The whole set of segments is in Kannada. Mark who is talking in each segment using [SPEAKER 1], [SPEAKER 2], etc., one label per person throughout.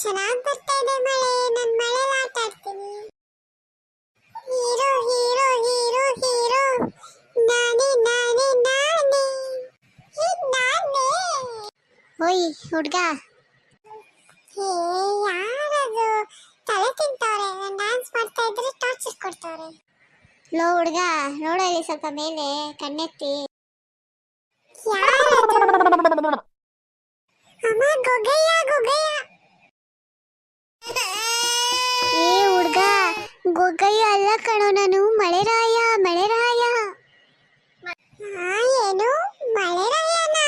[SPEAKER 1] ಚೆನ್ನಾಗಿ ಬರ್ತಾ ಇದೆ ಮಳೆ ನಾನು ಮಳೆ ಆಟ ಆಡ್ತೀನಿ ಹೀರೋ ಹೀರೋ ಹೀರೋ ಹೀರೋ ನಾನೇ ನಾನೇ ನಾನೇ ಹೇ ನಾನೇ ಓಯ್ ಹುಡ್ಗ ಹೇ ಯಾರದು ತಲೆ ತಿಂತವ್ರೆ ನಾನು ಡ್ಯಾನ್ಸ್ ಮಾಡ್ತಾ ಇದ್ರೆ ಟಾರ್ಚರ್ ಕೊಡ್ತವ್ರೆ ಲೋ ಹುಡ್ಗ ನೋಡಲಿ ಸ್ವಲ್ಪ ಮೇಲೆ ಕಣ್ಣೆತ್ತಿ ಯಾರದು ಅಮ್ಮ ಗೊಗಯ್ಯ ಗೊಗಯ್ಯ ಏ ಹುಡ್ಗ ಗೊಗಯ್ಯ ಅಲ್ಲ ಕಣೋ ನಾನು. ಮಳೆರಾಯ ಮಳೆರಾಯ. ಏನು? ಮಳೆರಾಯನ?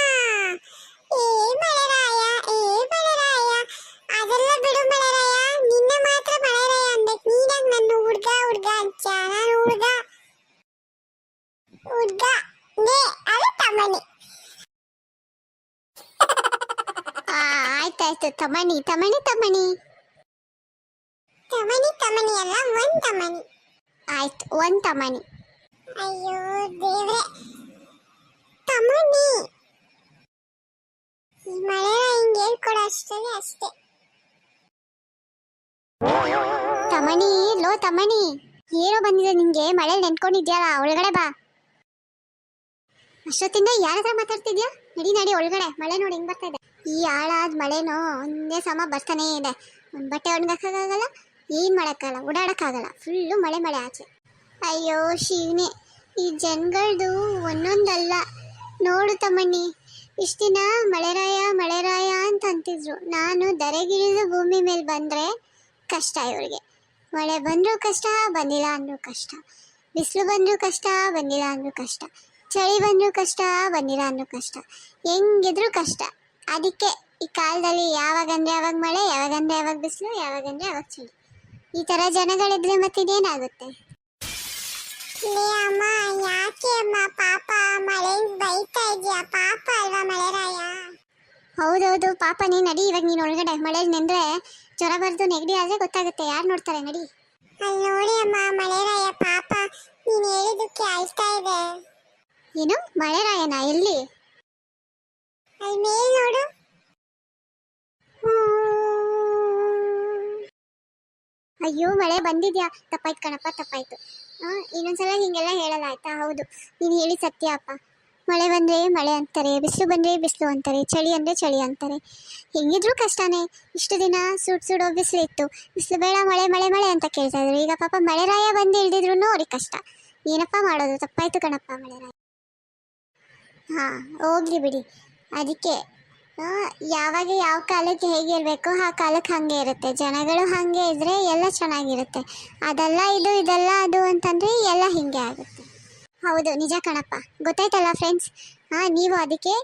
[SPEAKER 1] ಏ, ಮಳೆರಾಯ ಏ, ಮಳೆರಾಯ. ಅದೆಲ್ಲ ಬಿಡು ಮಳೆರಾಯ. ನಿನ್ನ ಮಾತ್ರ ಮಳೆರಾಯ ಅಂದಕ್ ನನ್ನ ಹುಡ್ಗ ಹುಡ್ಗ ಅಂಚ ನಾನು ಹುಡ್ಗ. ಹುಡ್ಗ. ನೇ, ಅದು ತಮ್ಮನಿ. ಆಯ್ತಾಯ್ತು. ತಮಣಿ ತಮಣಿ ತಮಣಿ ತಮಣಿ ಅಲ್ಲ ಒಂದ್ ತಮಣಿ ಆಯ್ತು, ಒಂದ್ ತಮನಿ ಅಯ್ಯೋ, ದೇವ್ರೆ. ತಮನಿ ಈ ಮಳೆ ಹಿಂಗ್ ಹೇಳ್ಕೊಡೋ ಅಷ್ಟೇ ಅಷ್ಟೇ. ತಮನಿ ಲೋ ತಮನಿ ಏನೋ ಬಂದಿದೆ ನಿಂಗೆ? ಮಳೆ ನೆನ್ಕೊಂಡಿದ್ಯಲ್ಲ, ಒಳಗಡೆ ಬಾ. ಅಷ್ಟೊತ್ತಿಂದ ಯಾರ ಹತ್ರ ಮಾತಾಡ್ತಿದ್ಯಾ? ನಡಿ ನಡಿ, ಒಳಗಡೆ. ಮಳೆ ನೋಡಿ ಹಿಂಗ್ ಬರ್ತಾ ಇದೆ. ಈ ಆಳಾದ ಮಳೆನೋ, ಒಂದೇ ಸಮ ಬರ್ತಾನೇ ಇದೆ. ಒಂದು ಬಟ್ಟೆ ಒಣಗಕ್ಕಾಗಲ್ಲ ಏನ್ ಮಾಡೋಕ್ಕಾಗಲ್ಲ ಓಡಾಡಕ್ಕಾಗಲ್ಲ. ಫುಲ್ಲು ಮಳೆ ಮಳೆ ಆಚೆ. ಅಯ್ಯೋ, ಶಿವನೇ, ಈ ಜನಗಳದು ಒಂದೊಂದಲ್ಲ. ನೋಡು ತಮ್ಮಣ್ಣಿ, ಇಷ್ಟು ದಿನ ಮಳೆರಾಯ ಮಳೆರಾಯ ಅಂತ ಅಂತಿದ್ರು. ನಾನು ದರೆಗಿಳಿದು ಭೂಮಿ ಮೇಲೆ ಬಂದರೆ ಕಷ್ಟ ಇವ್ರಿಗೆ. ಮಳೆ ಬಂದರೂ ಕಷ್ಟ, ಬಂದಿಲ್ಲ ಅಂದರೂ ಕಷ್ಟ. ಬಿಸಿಲು ಬಂದರೂ ಕಷ್ಟ, ಬಂದಿಲ್ಲ ಅಂದರೂ ಕಷ್ಟ. ಚಳಿ ಬಂದರೂ ಕಷ್ಟ, ಬಂದಿಲ್ಲ ಅಂದರೂ ಕಷ್ಟ. ಹೆಂಗಿದ್ರೂ ಕಷ್ಟ. ಅದಕ್ಕೆ ಈ ಕಾಲದಲ್ಲಿ ಯಾವಾಗಂದರೆ ಯಾವಾಗ ಮಳೆ, ಯಾವಾಗಂದರೆ ಯಾವಾಗ ಬಿಸಿಲು, ಯಾವಾಗಂದರೆ ಯಾವಾಗ ಚಳಿ. ಈ ತರ ಜನಗಳಿದ್ರೆ ಮತ್ತಿದೇನಾಗುತ್ತೆ ಅಮ್ಮ ಯಾಕೆ ಅಮ್ಮ? ಪಾಪ ಮಳೆ ಬೈತಾ ಇದೆಯಾ? ಪಾಪ ಅಲ್ವಾ ಮಳೆರಾಯ? ಹೌದೌದು ಪಾಪ ನೀ ನಡಿ ಇವಾಗ ನೀನು ಒಳಗಡೆ ಮಳೆ ನೆಂದ್ರೆ ಜ್ವರ ಬರ್ದು ನೆಗಡಿ ಆದ್ರೆ ಗೊತ್ತಾಗುತ್ತೆ. ಯಾರು ನೋಡ್ತಾರೆ ನಡಿ. ಅಲ್ಲಿ ನೋಡಿ ಅಮ್ಮ ಮಳೆರಾಯ ಪಾಪ ನೀನು ಹೇಳಿದಕ್ಕೆ ಅಳ್ತಾ ಇದೆ. ಏನು? ಮಳೆರಾಯನ ಎಲ್ಲಿ? ಅಲ್ಲಿ ಮೇಲ್ ನೋಡು. ಅಯ್ಯೋ, ಮಳೆ ಬಂದಿದ್ಯಾ? ತಪ್ಪಾಯ್ತು ಕಣಪ್ಪ, ತಪ್ಪಾಯ್ತು. ಹಾಂ ಇನ್ನೊಂದ್ಸಲ ಹಿಂಗೆಲ್ಲ ಹೇಳಲ್ಲ ಆಯ್ತಾ? ಹೌದು. ನೀನು ಹೇಳಿ ಸತ್ಯ ಅಪ್ಪ. ಮಳೆ ಬಂದರೆ ಮಳೆ ಅಂತಾರೆ, ಬಿಸಿಲು ಬಂದರೆ ಬಿಸಿಲು ಅಂತಾರೆ, ಚಳಿ ಅಂದರೆ ಚಳಿ ಅಂತಾರೆ. ಹೆಂಗಿದ್ರೂ ಕಷ್ಟನೇ. ಇಷ್ಟು ದಿನ ಸುಡ್ ಸುಡೋ ಬಿಸಿಲು ಇತ್ತು ಬಿಸಿಲು ಬೇಡ, ಮಳೆ ಮಳೆ ಮಳೆ ಅಂತ ಕೇಳ್ತಾ ಇದ್ರು. ಈಗ ಪಾಪ ಮಳೆರಾಯ ಬಂದು ಇಳಿದಿದ್ರು ಅವ್ರಿಗೆ ಕಷ್ಟ. ಏನಪ್ಪ ಮಾಡೋದು? ತಪ್ಪಾಯ್ತು ಕಣಪ್ಪ ಮಳೆರಾಯ ಹಾಂ, ಹೋಗ್ಲಿ ಬಿಡಿ. ಅದಕ್ಕೆ ಯಾವಾಗ ಯಾವ ಕಾಲಕ್ಕೆ ಹೇಗಿರಬೇಕು ಆ ಕಾಲಕ್ಕೆ ಹಾಗೆ ಇರುತ್ತೆ. ಜನಗಳು ಹಾಗೆ ಇದ್ದರೆ ಎಲ್ಲ ಚೆನ್ನಾಗಿರುತ್ತೆ. ಅದೆಲ್ಲ, ಇದು, ಇದೆಲ್ಲ, ಅದು ಅಂತಂದ್ರೆ ಎಲ್ಲ ಹೀಗೆ ಆಗುತ್ತೆ. ಹೌದು, ನಿಜ ಕಣಪ್ಪ. ಗೊತ್ತಾಯ್ತಲ್ಲ ಫ್ರೆಂಡ್ಸ್ ಹಾಂ ನೀವು ಅದಕ್ಕೆ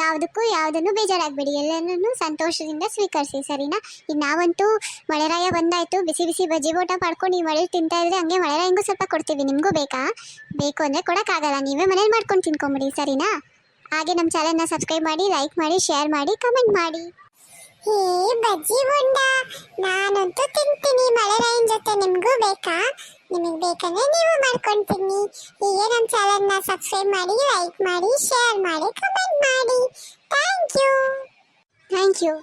[SPEAKER 1] ಯಾವುದಕ್ಕೂ ಯಾವುದನ್ನು ಬೇಜಾರಾಗಬೇಡಿ. ಎಲ್ಲನೂ ಸಂತೋಷದಿಂದ ಸ್ವೀಕರಿಸಿ, ಸರಿನಾ? ಈಗ ನಾವಂತೂ ಮಳೆರಾಯ ಬಂದಾಯಿತು. ಬಿಸಿ ಬಿಸಿ ಬಜ್ಜಿ ಊಟ ಮಾಡ್ಕೊಂಡು ಈ ಮಳೆ ತಿಂತಾ ಇದ್ರೆ ಹಂಗೆ ಮಳೆರಾಯಂಗೂ ಸ್ವಲ್ಪ ಕೊಡ್ತೀವಿ. ನಿಮಗೂ ಬೇಕಾ? ಬೇಕು ಅಂದರೆ ಕೊಡೋಕ್ಕಾಗಲ್ಲ. ನೀವೇ ಮನೇಲಿ ಮಾಡ್ಕೊಂಡು ತಿನ್ಕೊಂಬಿಡಿ, ಸರಿನಾ? ಹಾಗೆ ನಮ್ಮ ಚಾನೆಲ್ನ ಸಬ್ಸ್ಕ್ರೈಬ್ ಮಾಡಿ ಲೈಕ್ ಮಾಡಿ ಶೇರ್ ಮಾಡಿ ಕಮೆಂಟ್ ಮಾಡಿ. ಹೇ ಬಜ್ಜಿ ಬೊಂಡ ನಾನಂತೂ ತಿಂತೀನಿ. ಮಳೆರಾಯನ್ ಜೊತೆ ನಿಮಗೂ ಬೇಕಾ? ನಿಮಗೆ ಬೇಕಂದ್ರೆ ನೀವು ಮಾಡ್ಕೊಂಡು ಹೀಗೆ ನಮ್ಮ ಚಾನೆಲ್ನ ಸಬ್ಸ್ಕ್ರೈಬ್ ಮಾಡಿ ಲೈಕ್ ಮಾಡಿ ಶೇರ್ ಮಾಡಿ ಕಮೆಂಟ್ ಮಾಡಿ. Thank you thank you